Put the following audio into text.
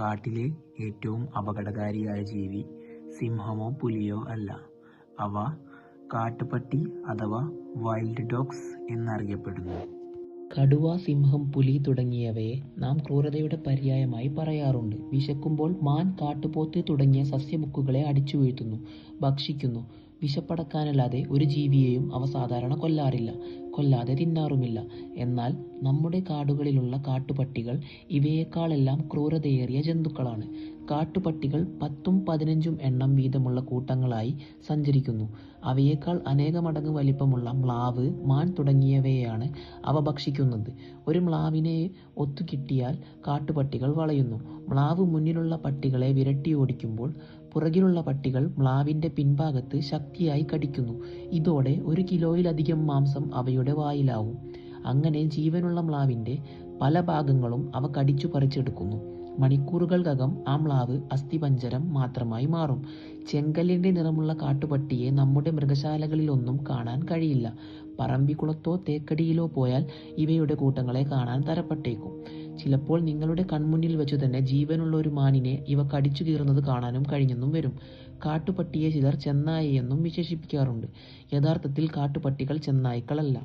കാട്ടിലെ ഏറ്റവും അപകടകാരിയായ ജീവി സിംഹമോ പുലിയോ അല്ല. അവ കാട്ടുപട്ടി അഥവാ വൈൽഡ് ഡോഗ്സ് എന്നറിയപ്പെടുന്നു. കടുവ, സിംഹം, പുലി തുടങ്ങിയവയെ നാം ക്രൂരതയുടെ പര്യായമായി പറയാറുണ്ട്. വിശക്കുമ്പോൾ മാൻ, കാട്ടുപോത്ത് തുടങ്ങിയ സസ്യബുക്കുകളെ അടിച്ചു വീഴ്ത്തുന്നു ഭക്ഷിക്കുന്നു. വിശപ്പടക്കാനല്ലാതെ ഒരു ജീവിയെയും അവ സാധാരണ കൊല്ലാറില്ല. കൊല്ലാതെ തിന്നാറുമില്ല. എന്നാൽ നമ്മുടെ കാടുകളിലുള്ള കാട്ടുപട്ടികൾ ഇവയേക്കാളെല്ലാം ക്രൂരതയേറിയ ജന്തുക്കളാണ്. കാട്ടുപട്ടികൾ പത്തും പതിനഞ്ചും എണ്ണം വീതമുള്ള കൂട്ടങ്ങളായി സഞ്ചരിക്കുന്നു. അവയേക്കാൾ അനേകമടങ്ങ് വലിപ്പമുള്ള മ്ലാവ്, മാൻ തുടങ്ങിയവയെയാണ് അവ ഭക്ഷിക്കുന്നത്. ഒരു മ്ലാവിനെ ഒത്തുകിട്ടിയാൽ കാട്ടുപട്ടികൾ വളയുന്നു. മ്ലാവ് മുന്നിലുള്ള പട്ടികളെ വിരട്ടി ഓടിക്കുമ്പോൾ പുറകിലുള്ള പട്ടികൾ മ്ലാവിന്റെ പിൻഭാഗത്ത് ശക്തിയായി കടിക്കുന്നു. ഇതോടെ ഒരു കിലോയിലധികം മാംസം അവയുടെ വായിലാവും. അങ്ങനെ ജീവനുള്ള മ്ലാവിന്റെ പല ഭാഗങ്ങളും അവ കടിച്ചു പറിച്ചെടുക്കുന്നു. മണിക്കൂറുകൾക്കകം ആ മ്ലാവ് അസ്ഥിപഞ്ജരം മാത്രമായി മാറും. ചെങ്കല്ലിന്റെ നിറമുള്ള കാട്ടുപട്ടിയെ നമ്മുടെ മൃഗശാലകളിലൊന്നും കാണാൻ കഴിയില്ല. പറമ്പിക്കുളത്തോ തേക്കടിയിലോ പോയാൽ ഇവയുടെ കൂട്ടങ്ങളെ കാണാൻ തരപ്പെട്ടേക്കും. ചിലപ്പോൾ നിങ്ങളുടെ കൺമുന്നിൽ വെച്ചു തന്നെ ജീവനുള്ള ഒരു മാനിനെ ഇവ കടിച്ചു കീറുന്നത് കാണാനും കഴിഞ്ഞെന്നും വരും. കാട്ടുപട്ടിയെ ചിലർ ചെന്നായയെന്നും വിശേഷിപ്പിക്കാറുണ്ട്. യഥാർത്ഥത്തിൽ കാട്ടുപട്ടികൾ ചെന്നായ്ക്കളല്ല.